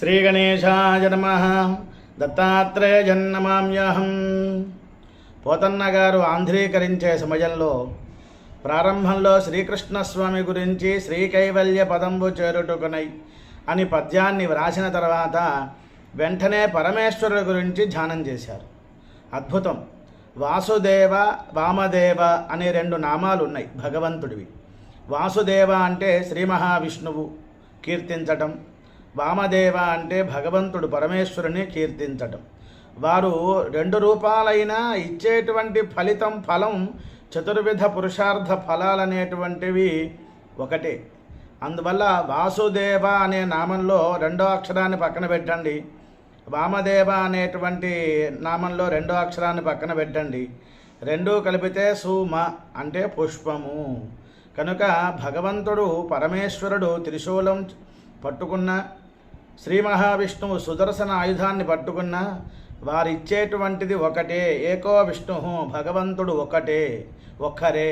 శ్రీగణేశాయ నమ. దత్తాత్రేయన్నమామ్యహం. పోతన్న గారు ఆంధ్రీకరించే సమయంలో ప్రారంభంలో శ్రీకృష్ణస్వామి గురించి శ్రీకైవల్య పదంబు చేరుటుకునై అని పద్యాన్ని వ్రాసిన తర్వాత వెంటనే పరమేశ్వరుడు గురించి ధ్యానం చేశారు. అద్భుతం. వాసుదేవ వామదేవ అనే రెండు నామాలు ఉన్నాయి భగవంతుడివి. వాసుదేవ అంటే శ్రీ మహావిష్ణువు. కీర్తించటం వామదేవ అంటే భగవంతుడు పరమేశ్వరుని కీర్తించటం. వారు రెండు రూపాలైనా ఇచ్చేటువంటి ఫలితం ఫలం చతుర్విధ పురుషార్థ ఫలాలనేటువంటివి ఒకటే. అందువల్ల వాసుదేవ అనే నామంలో రెండో అక్షరాన్ని పక్కన పెట్టండి. వామదేవ అనేటువంటి నామంలో రెండో అక్షరాన్ని పక్కన పెట్టండి. రెండూ కలిపితే సుమ అంటే పుష్పము. కనుక భగవంతుడు పరమేశ్వరుడు త్రిశూలం పట్టుకున్న శ్రీ మహావిష్ణువు సుదర్శన ఆయుధాన్ని పట్టుకున్న వారిచ్చేటువంటిది ఒకటే. ఏకో విష్ణు భగవంతుడు ఒకటే ఒక్కరే.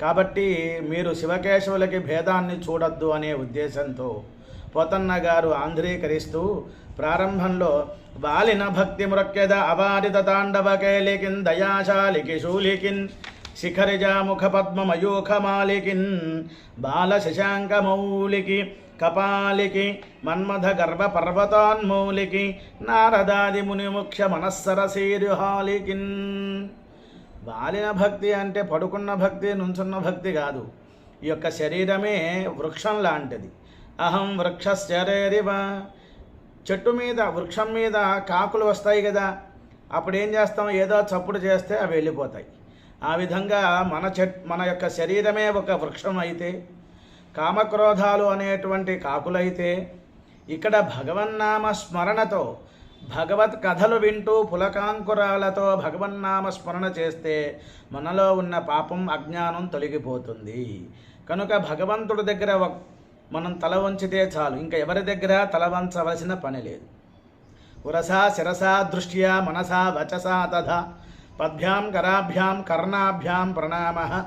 కాబట్టి మీరు శివకేశవులకి భేదాన్ని చూడొద్దు అనే ఉద్దేశంతో పోతన్న గారు ఆంధ్రీకరిస్తూ ప్రారంభంలో వాలిన భక్తి మృక్యద అవారిత తాండవ కేలికిన్ దయాశాలికి శూలికిన్ శిఖరిజాముఖ పద్మమయూఖమాలికిన్ బాల శశాంకమౌలికి కపాలికి మన్మథ గర్భ పర్వతాన్మౌలికి నారదాది మునిముక్ష మనస్సరసీరుహాలికిన్ బాలిన భక్తి అంటే పడుకున్న భక్తి నుంచున్న భక్తి కాదు. ఈ యొక్క శరీరమే వృక్షం లాంటిది. అహం వృక్షశరీరివ చెట్టు మీద వృక్షం మీద కాకులు వస్తాయి కదా. అప్పుడు ఏం చేస్తాం? ఏదో చప్పుడు చేస్తే అవి వెళ్ళిపోతాయి. ఆ విధంగా మన చెట్ మన యొక్క శరీరమే ఒక వృక్షం అయితే కామక్రోధాలు అనేటువంటి కాకులైతే ఇక్కడ భగవన్నామ స్మరణతో భగవత్ కథలు వింటూ పులకాంకురాలతో భగవన్నామ స్మరణ చేస్తే మనలో ఉన్న పాపం అజ్ఞానం తొలగిపోతుంది. కనుక భగవంతుడి దగ్గర మనం తల వంచితే చాలు. ఇంకా ఎవరి దగ్గర తల వంచవలసిన పని లేదు. ఉరసా శిరసా దృష్ట్యా మనసా వచసా తథా పద్భ్యాం కరాభ్యాం కర్ణాభ్యాం ప్రణామ.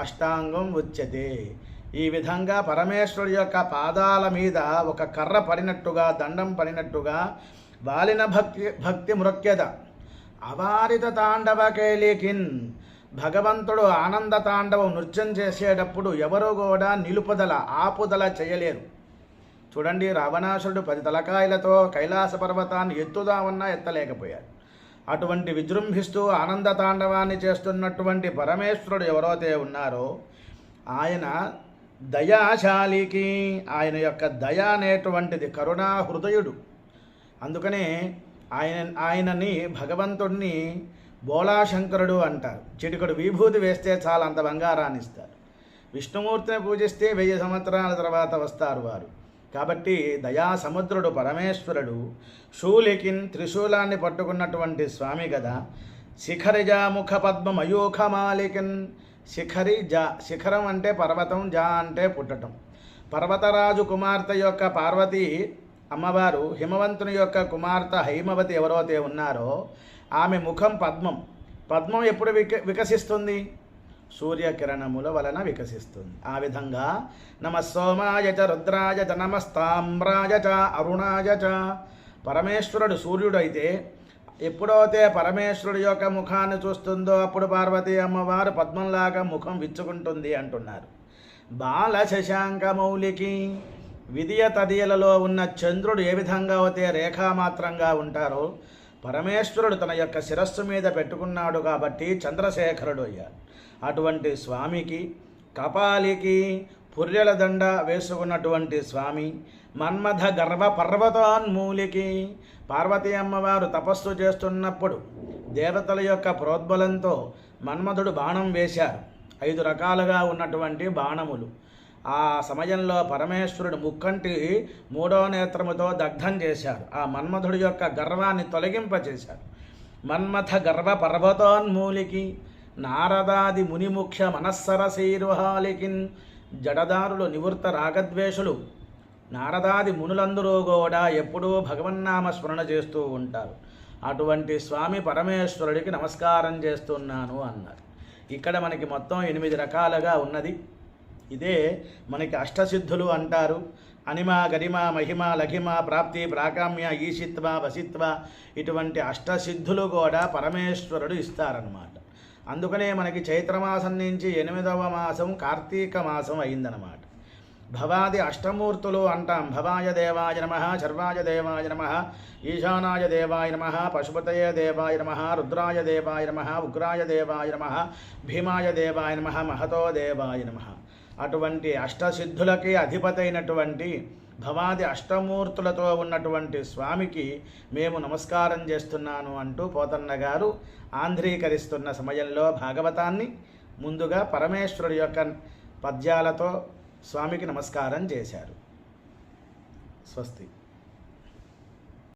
అష్టాంగం ఉచ్యతే. ఈ విధంగా పరమేశ్వరుడి యొక్క పాదాల మీద ఒక కర్ర పడినట్టుగా దండం పడినట్టుగా వాలిన భక్తి భక్తి మృక్యద అవారిత తాండవ కేలికిన్. భగవంతుడు ఆనంద తాండవం నృత్యం చేసేటప్పుడు ఎవరు కూడా నిలుపుదల ఆపుదల చేయలేరు. చూడండి రావణాసురుడు పది తలకాయలతో కైలాస పర్వతాన్ని ఎత్తుదామన్నా ఎత్తలేకపోయాడు. అటువంటి విజృంభిస్తూ ఆనంద తాండవాన్ని చేస్తున్నటువంటి పరమేశ్వరుడు ఎవరైతే ఉన్నారో ఆయన దయాశాలికి ఆయన యొక్క దయ అనేటువంటిది కరుణా హృదయుడు. అందుకనే ఆయన ఆయనని భగవంతుడిని బోళాశంకరుడు అంటారు. చిటికడు విభూతి వేస్తే చాలా అంత బంగారాన్ని ఇస్తారు విష్ణుమూర్తిని పూజిస్తే వెయ్యి సంవత్సరాల తర్వాత వస్తారు వారు. కాబట్టి దయా సముద్రుడు పరమేశ్వరుడు శూలికిన్ త్రిశూలాన్ని పట్టుకున్నటువంటి స్వామి కదా శిఖరిజా ముఖ పద్మ మయూఖమాలికిన్ శిఖరి జా శిఖరం అంటే పర్వతం జా అంటే పుట్టటం. పర్వతరాజు కుమార్తె యొక్క పార్వతి అమ్మవారు హిమవంతుని యొక్క కుమార్తె హైమవతి ఎవరైతే ఉన్నారో ఆమె ముఖం పద్మం. పద్మం ఎప్పుడు విక వికసిస్తుంది? సూర్యకిరణముల వలన వికసిస్తుంది. ఆ విధంగా నమ సోమాయ చ రుద్రాయ చ నమస్తామ్రాయ చ అరుణాయ చ. పరమేశ్వరుడు సూర్యుడైతే ఎప్పుడైతే పరమేశ్వరుడు యొక్క ముఖాన్ని చూస్తుందో అప్పుడు పార్వతీ అమ్మవారు పద్మంలాగా ముఖం విచ్చుకుంటుంది అంటున్నారు. బాల శశాంక మౌలికి విధియ తదియలలో ఉన్న చంద్రుడు ఏ విధంగా అయితే రేఖామాత్రంగా ఉంటారో పరమేశ్వరుడు తన యొక్క శిరస్సు మీద పెట్టుకున్నాడు కాబట్టి చంద్రశేఖరుడు అయ్యాడు. అటువంటి స్వామికి కపాలికి పుర్రెల దండ వేసుకున్నటువంటి స్వామి మన్మథ గర్వ పర్వతాన్మూలికి పార్వతీ అమ్మవారు తపస్సు చేస్తున్నప్పుడు దేవతల యొక్క ప్రోద్బలంతో మన్మథుడు బాణం వేశారు. ఐదు రకాలుగా ఉన్నటువంటి బాణములు. ఆ సమయంలో పరమేశ్వరుడు ముక్కంటి మూడో నేత్రముతో దగ్ధం చేశారు. ఆ మన్మధుడి యొక్క గర్వాన్ని తొలగింపచేశాడు మన్మథ గర్వ పర్వతోన్మూలికి నారదాది మునిముఖ్య మనస్సరసీరుహాలికిన్ జడదారులు నివృత్త రాగద్వేషులు. నారదాది మునులందరూ కూడా ఎప్పుడూ భగవన్నామ స్మరణ చేస్తూ ఉంటారు. అటువంటి స్వామి పరమేశ్వరుడికి నమస్కారం చేస్తున్నాను అన్నారు. ఇక్కడ మనకి మొత్తం ఎనిమిది రకాలుగా ఉన్నది. ఇదే మనకి అష్టసిద్ధులు అంటారు. అనిమ గరిమ మహిమ లఘిమ ప్రాప్తి ప్రాకామ్య ఈశిత్వ వసిత్వ ఇటువంటి అష్టసిద్ధులు కూడా పరమేశ్వరుడు ఇస్తారనమాట అందుకనే మనకి చైత్రమాసం నుంచి ఎనిమిదవ మాసం కార్తీక మాసం అయిందనమాట భవాది అష్టమూర్తులు అంటాం. భవాయ దేవాయ నమ సర్వాయ దేవాయ నమ ఈశానాయ దేవాయ నమ పశుపతయ దేవాయ నమ రుద్రాయ దేవాయ నమ ఉగ్రాయ దేవాయ నమ భీమాయ దేవాయ నమ మహతో దేవాయ నమ. అటువంటి అష్టసిద్ధులకి అధిపతైనటువంటి భవాది అష్టమూర్తులతో ఉన్నటువంటి స్వామికి మేము నమస్కారం చేస్తున్నాను అంటూ పోతన్న గారు ఆంధ్రీకరిస్తున్న సమయంలో భాగవతాన్ని ముందుగా పరమేశ్వరుడి యొక్క పద్యాలతో స్వామికి నమస్కారం చేశారు. స్వస్తి.